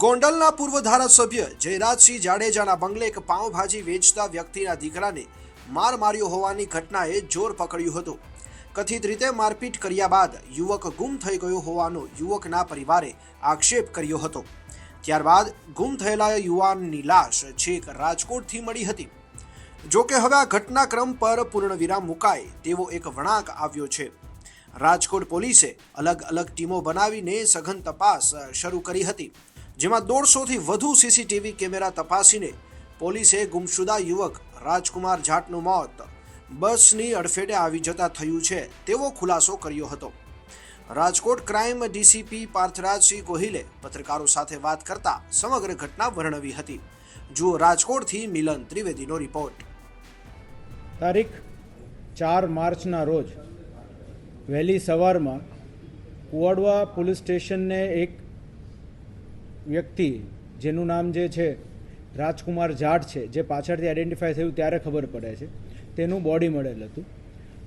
ગોંડલના પૂર્વ ધારાસભ્ય જયરાજસિંહ જાડેજાના બંગલે એક પાઉંભાજી વેચતા વ્યક્તિના દીકરાને માર માર્યો હોવાની ઘટનાએ જોર પકડ્યું હતું. કથિત રીતે મારપીટ કર્યા બાદ યુવક ગુમ થઈ ગયો હોવાનો યુવકના પરિવારે આક્ષેપ કર્યો હતો. ત્યારબાદ ગુમ થયેલા યુવાનની લાશ છેક રાજકોટથી મળી હતી. જો કે હવે આ ઘટનાક્રમ પર પૂર્ણવિરામ મુકાય તેવો એક વળાંક આવ્યો છે. રાજકોટ પોલીસે અલગ અલગ ટીમો બનાવીને સઘન તપાસ શરૂ કરી હતી. જેમાં દોઢસોથી વધુ સીસીટીવી કેમેરા તપાસીને પોલીસે ગુમશુદા યુવક રાજકુમાર જાટનું મોત બસની અડફેટે આવી જતા થયું છે તેવો ખુલાસો કર્યો હતો. રાજકોટ ક્રાઇમ ડીસીપી પાર્થરાજસિંહ ગોહિલે પત્રકારો સાથે વાત કરતા સમગ્ર ઘટના વર્ણવી હતી. જુઓ રાજકોટથી મિલન ત્રિવેદીનો રિપોર્ટ. તારીખ ચાર માર્ચના રોજ વહેલી સવારમાં કુવાડવા પોલીસ સ્ટેશનને એક વ્યક્તિ, જેનું નામ જે છે, રાજકુમાર જાટ છે, જે પાછળથી આઈડેન્ટિફાય થયું ત્યારે ખબર પડે છે. તેનું બોડી મળેલ હતું.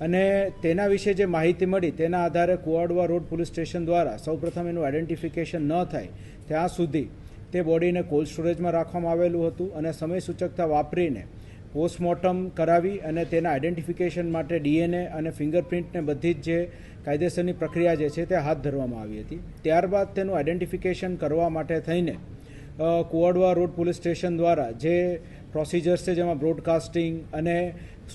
અને તેના વિશે જે માહિતી મળી, તેના આધારે કુવાડવા રોડ પોલીસ સ્ટેશન દ્વારા સૌપ્રથમ એનું આઈડેન્ટિફિકેશન ન થાય, ત્યાં સુધી તે બોડીને કોલ્ડ સ્ટોરેજમાં રાખવામાં આવેલું હતું અને સમય સૂચકતા વાપરીને પોસ્ટમોર્ટમ કરાવી અને તેના આઈડેન્ટિફિકેશન માટે ડીએનએ અને ફિંગરપ્રિન્ટને બધી જ જે કાયદેસરની પ્રક્રિયા જે છે તે હાથ ધરવામાં આવી હતી. ત્યારબાદ તેનું આઈડેન્ટિફિકેશન કરવા માટે થઈને કુવાડવા રોડ પોલીસ સ્ટેશન દ્વારા જે પ્રોસિજર્સ છે જેમાં બ્રોડકાસ્ટિંગ અને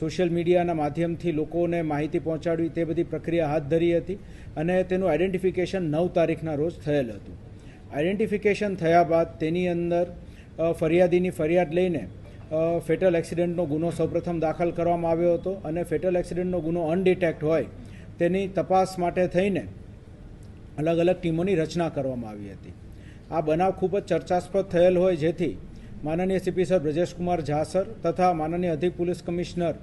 સોશિયલ મીડિયાના માધ્યમથી લોકોને માહિતી પહોંચાડવી તે બધી પ્રક્રિયા હાથ ધરી હતી અને તેનું આઈડેન્ટિફિકેશન નવ તારીખના રોજ થયેલ હતું. આઈડેન્ટિફિકેશન થયા બાદ તેની અંદર ફરિયાદીની ફરિયાદ લઈને ફેટલ એક્સિડન્ટનો ગુનો સૌપ્રથમ દાખલ કરવામાં આવ્યો હતો અને ફેટલ એક્સિડન્ટનો ગુનો અનડિટેક્ટ હોય તેની તપાસ માટે થઈને અલગ અલગ ટીમોની રચના કરવામાં આવી હતી. આ બનાવ ખૂબ જ ચર્ચાસ્પદ થયેલ હોય જેથી માનનીય CP sir Brajeshkumar Jha sir તથા માનનીય અધિક police commissioner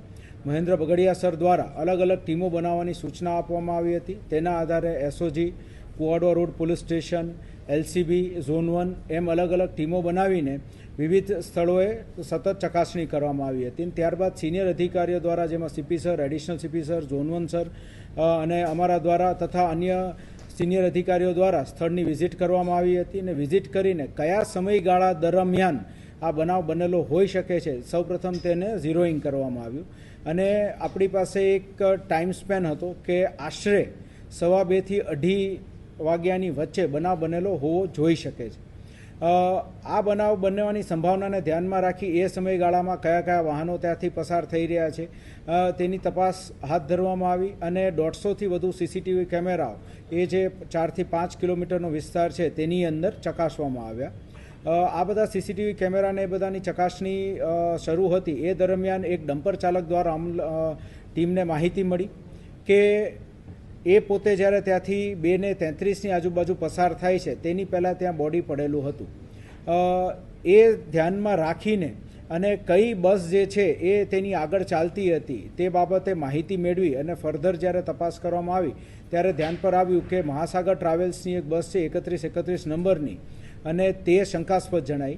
Mahendra Bagadia sir દ્વારા અલગ અલગ ટીમો બનાવવાની સૂચના આપવામાં આવી હતી. તેના આધારે SOG Kuvadva road police station, LCB, zone one એમ અલગ અલગ ટીમો બનાવીને વિવિધ સ્થળોએ સતત ચકાસણી કરવામાં આવી હતી. ત્યારબાદ સિનિયર અધિકારીઓ દ્વારા, જેમાં CP sir additional CP sir zone one sir અને અમારા દ્વારા તથા અન્ય સિનિયર અધિકારીઓ દ્વારા સ્થળની વિઝિટ કરવામાં આવી હતી અને વિઝિટ કરીને કયા સમયગાળા દરમિયાન આ બનાવ બનેલો હોઈ શકે છે, સૌપ્રથમ તેને ઝીરોઈંગ કરવામાં આવ્યું. અને આપણી પાસે એક ટાઈમ સ્પેન હતો કે આશરે સવા બેથી અઢી વાગ્યાની વચ્ચે બનાવ બનેલો હોવો જોઈ શકે છે. આ બનાવ બનવાની સંભાવનાને ધ્યાનમાં રાખી એ સમયગાળામાં કયા કયા વાહનો ત્યાંથી પસાર થઈ રહ્યા છે તેની તપાસ હાથ ધરવામાં આવી અને દોઢસોથી વધુ સીસીટીવી કેમેરાઓ, એ જે ચારથી પાંચ કિલોમીટરનો વિસ્તાર છે તેની અંદર ચકાસવામાં આવ્યા. આ બધા સીસીટીવી કેમેરાને એ બધાની ચકાસણી શરૂ હતી. એ દરમિયાન એક ડમ્પર ચાલક દ્વારા ટીમને માહિતી મળી કે એ પોતે જ્યારે ત્યાંથી બે ને તેત્રીસની આજુબાજુ પસાર થાય છે, તેની પહેલાં ત્યાં બોડી પડેલું હતું. એ ધ્યાનમાં રાખીને અને કઈ બસ જે છે એ તેની આગળ ચાલતી હતી, તે બાબતે માહિતી મેળવી અને ફર્ધર જ્યારે તપાસ કરવામાં આવી, ત્યારે ધ્યાન પર આવ્યું કે મહાસાગર ટ્રાવેલ્સની એક બસ છે એકત્રીસ એકત્રીસ નંબરની અને તે શંકાસ્પદ જણાઈ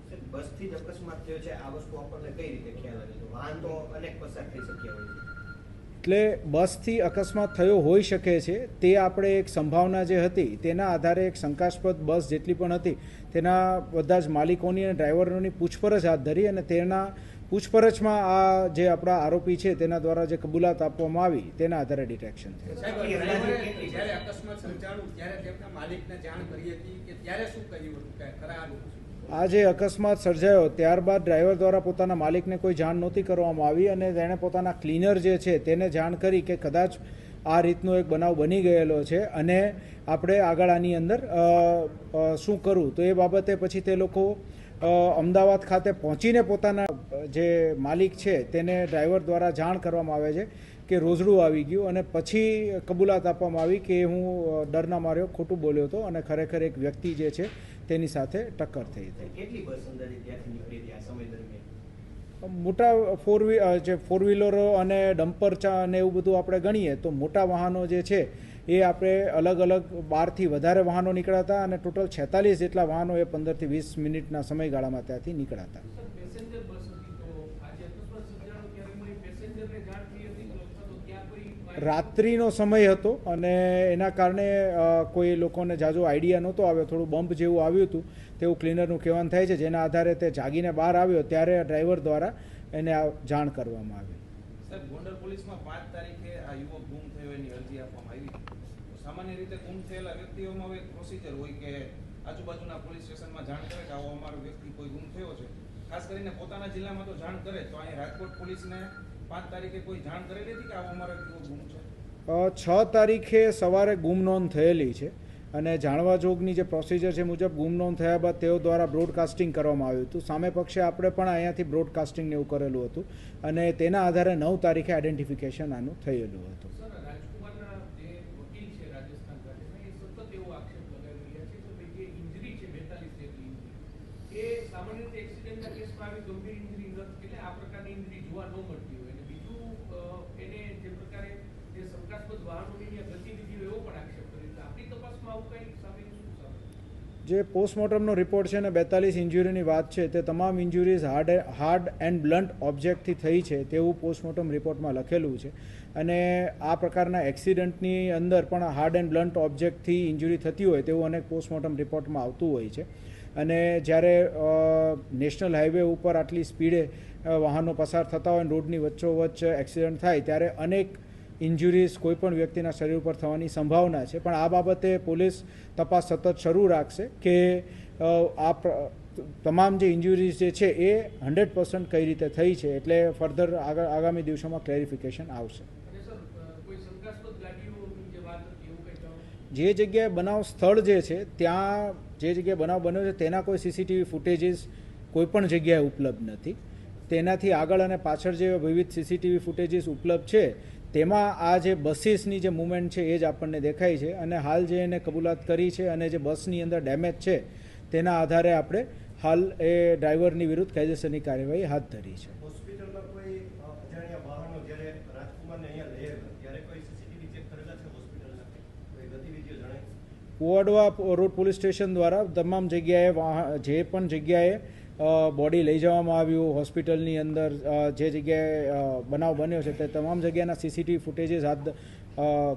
બસથી જ અકસ્માત થયો છે. આ વસ્તુ આપણને કઈ રીતે ખ્યાલ આવે છે? વાહન તો અનેક પસાર થઈ શક્યા હોય છે. એટલે બસથી અકસ્માત થયો હોઈ શકે છે. તે આપણે એક સંભાવના જે હતી તેના આધારે એક શંકાસ્પદ બસ જેટલી પણ હતી તેના બધા જ માલિકોની અને ડ્રાઈવરોની પૂછપરછ હાથ ધરી અને તેના પૂછપરછમાં આ જે આપણા આરોપી છે તેના દ્વારા જે કબૂલાત આપવામાં આવી તેના આધારે ડિટેક્શન થયું. આ જે અકસ્માત સર્જાયો, ત્યારબાદ ડ્રાઈવર દ્વારા પોતાના માલિકને કોઈ જાણ નહોતી કરવામાં આવી અને તેણે પોતાના ક્લીનર જે છે તેને જાણ કરી કે કદાચ આ રીતનો એક બનાવ બની ગયેલો છે અને આપણે આગળ આની અંદર શું કરવું તો એ બાબતે પછી તે લોકો અમદાવાદ ખાતે પહોંચીને પોતાના જે માલિક છે તેને ડ્રાઈવર દ્વારા જાણ કરવામાં આવે છે કે રોઝડું આવી ગયું અને પછી કબૂલાત આપવામાં આવી કે હું ડરના માર્યો, ખોટું બોલ્યો હતો અને ખરેખર એક વ્યક્તિ જે છે તેની સાથે ટક્કર થઈ હતી. કેટલી બસ અંદાજે ત્યાંથી નીકળી હતી આ સમય દરમિયાન? મોટા ફોર વ્હી જે ફોર વ્હીલરો અને ડમ્પર ચા અને એવું બધું આપણે ગણીએ તો મોટા વાહનો જે છે એ આપણે અલગ અલગ બારથી વધારે વાહનો નીકળ્યા હતા અને ટોટલ છેતાલીસ જેટલા વાહનો એ પંદરથી વીસ મિનિટના સમયગાળામાં ત્યાંથી નીકળ્યા હતા. રાત્રિનો સમય હતો અને એના કારણે કોઈ લોકોને જાજો આઈડિયા નહોતો આવ્યો. થોડું બમ્પ જેવું આવ્યું હતું, તેવું ક્લીનરનું કહેવાનું થાય છે. જેના આધારે તે જાગીને બહાર આવ્યો, ત્યારે ડ્રાઈવર દ્વારા એને જાણ કરવામાં આવી. પાંચ તારીખે અરજી આપવામાં આવી. સામાન્ય રીતે આજુબાજુના પોલીસ સ્ટેશનમાં જાણ કરે કે આવો અમારો વ્યક્તિ કોઈ ગુમ થયો છે. ખાસ કરીને પોતાના જિલ્લામાં તો જાણ કરે તો અહીં રાજકોટ પોલીસને પાંચ તારીખે કોઈ જાણ કરેલી હતી કે આવો અમારો ગુમ છે? છ તારીખે સવારે ગુમ નોંધ થયેલી છે અને જાણવા જોગની જે પ્રોસિજર છે મુજબ ગુમ નોંધ થયા બાદ તેઓ દ્વારા બ્રોડકાસ્ટિંગ કરવામાં આવ્યું હતું. સામે પક્ષે આપણે પણ અહીંયાથી બ્રોડકાસ્ટિંગને એવું કરેલું હતું અને તેના આધારે નવ તારીખે આઈડેન્ટિફિકેશન આનું થયેલું હતું. સામાન્ય રીતે એક્સિડન્ટના કેસમાં આવી ગંભીર ઇન્જરી એટલે આ પ્રકારની ઇન્જરી જોવા ન મળતી હોય. એને જે પ્રકારે જે શંકાસ્પદ વાહનોની ગતિવિધિઓ એવો પણ આક્ષેપ કર્યો. એટલે આપણી તપાસમાં આવું કંઈ સામે? જે પોસ્ટમોર્ટમનો રિપોર્ટ છે ને, બેતાલીસ ઇન્જ્યુરીની વાત છે, તે તમામ injuries hard hard and blunt ઓબ્જેક્ટથી થઈ છે, તેવું પોસ્ટમોર્ટમ રિપોર્ટમાં લખેલું છે. અને આ પ્રકારના એક્સિડન્ટની અંદર પણ હાર્ડ એન્ડ બ્લન્ટ ઓબ્જેક્ટથી ઇન્જુરી થતી હોય તેવું અનેક પોસ્ટમોર્ટમ રિપોર્ટમાં આવતું હોય છે. અને જ્યારે નેશનલ હાઈવે ઉપર આટલી સ્પીડે વાહનો પસાર થતા હોય રોડની વચ્ચોવચ્ચ એક્સિડન્ટ થાય ત્યારે અનેક ઇન્જુરીઝ કોઈપણ વ્યક્તિના શરીર ઉપર થવાની સંભાવના છે. પણ આ બાબતે પોલીસ તપાસ સતત શરૂ રાખશે કે આ તમામ જે ઇન્જુરીઝ જે છે એ હંડ્રેડ પર્સન્ટ કઈ રીતે થઈ છે એટલે ફર્ધર આગળ, આગામી દિવસોમાં ક્લેરિફિકેશન આવશે. જે જગ્યાએ બનાવ સ્થળ જે છે, ત્યાં જે જગ્યાએ બનાવ બન્યો છે, તેના કોઈ સીસીટીવી ફૂટેજીસ કોઈ પણ જગ્યાએ ઉપલબ્ધ નથી. તેનાથી આગળ અને પાછળ જે વિવિધ સીસીટીવી ફૂટેજીસ ઉપલબ્ધ છે. તેમાં આ જે બસીસની જે મુવમેન્ટ છે એ જ આપણને દેખાય છે અને હાલ જે એને કબૂલાત કરી છે અને જે બસની અંદર ડેમેજ છે તેના આધારે આપણે હાલ એ ડ્રાઈવરની વિરુદ્ધ કાયદેસરની કાર્યવાહી હાથ ધરી છે. કુવાડવા રોડ પોલીસ સ્ટેશન દ્વારા તમામ જગ્યાએ જે પણ જગ્યાએ બોડી લઈ જવામાં આવ્યું, હોસ્પિટલની અંદર જે જગ્યાએ બનાવ બન્યો છે તે તમામ જગ્યાના સીસીટીવી ફૂટેજીસ હાથ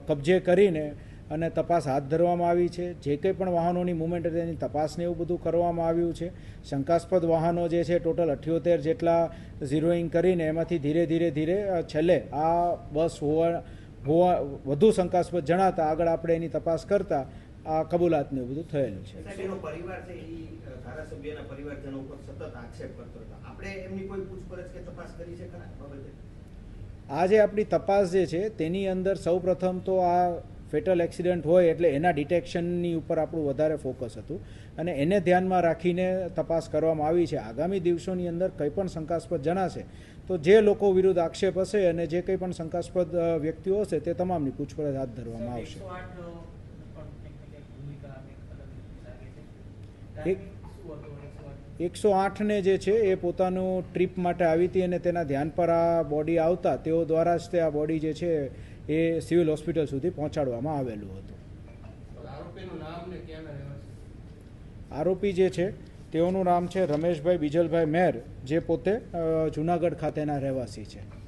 કબજે કરીને અને તપાસ હાથ ધરવામાં આવી છે. જે કંઈ પણ વાહનોની મુવમેન્ટ હતી તેની તપાસને એવું બધું કરવામાં આવ્યું છે. શંકાસ્પદ વાહનો જે છે ટોટલ અઠ્યોતેર જેટલા ઝીરોઈંગ કરીને એમાંથી ધીરે ધીરે ધીરે છેલ્લે આ બસ હોવા હોવા વધુ શંકાસ્પદ જણાતા આગળ આપણે એની તપાસ કરતા આ કબૂલાતને એવું બધું થયેલું છે. આજે પરિવાર છે એ ધારાસભ્યના પરિવારજનો ઉપર સતત આક્ષેપ કરતો હતો આપણે એમની કોઈ પૂછપરછ કે તપાસ કરી છે ખરા બાબતે? આ જે આપણી તપાસ જે છે તેની અંદર સૌપ્રથમ તો આ ફેટલ એક્સિડન્ટ હોય એટલે એના ડિટેક્શનની ઉપર આપણું વધારે ફોકસ હતું. અને એને ધ્યાનમાં રાખીને તપાસ કરવામાં આવી છે. આગામી દિવસોની અંદર કંઈ પણ શંકાસ્પદ જણાશે તો જે લોકો વિરુદ્ધ આક્ષેપ હશે અને જે કંઈ પણ શંકાસ્પદ વ્યક્તિઓ હશે તે તમામની પૂછપરછ હાથ ધરવામાં આવશે એકસો આઠ પણ કંઈક ને કંઈક ભૂમિકા અમે અલગ રીતે લાગે છે એક- એકસો આઠને જે છે એ પોતાનું ટ્રીપ માટે આવી હતી અને તેના ધ્યાન પર આ બોડી આવતા તેઓ દ્વારા જ તે આ બોડી જે છે એ સિવિલ હોસ્પિટલ સુધી પહોંચાડવામાં આવેલું હતું. આરોપી જે છે તેઓનું નામ છે રમેશભાઈ બીજલભાઈ મેર જે પોતે જુનાગઢ ખાતેના રહેવાસી છે.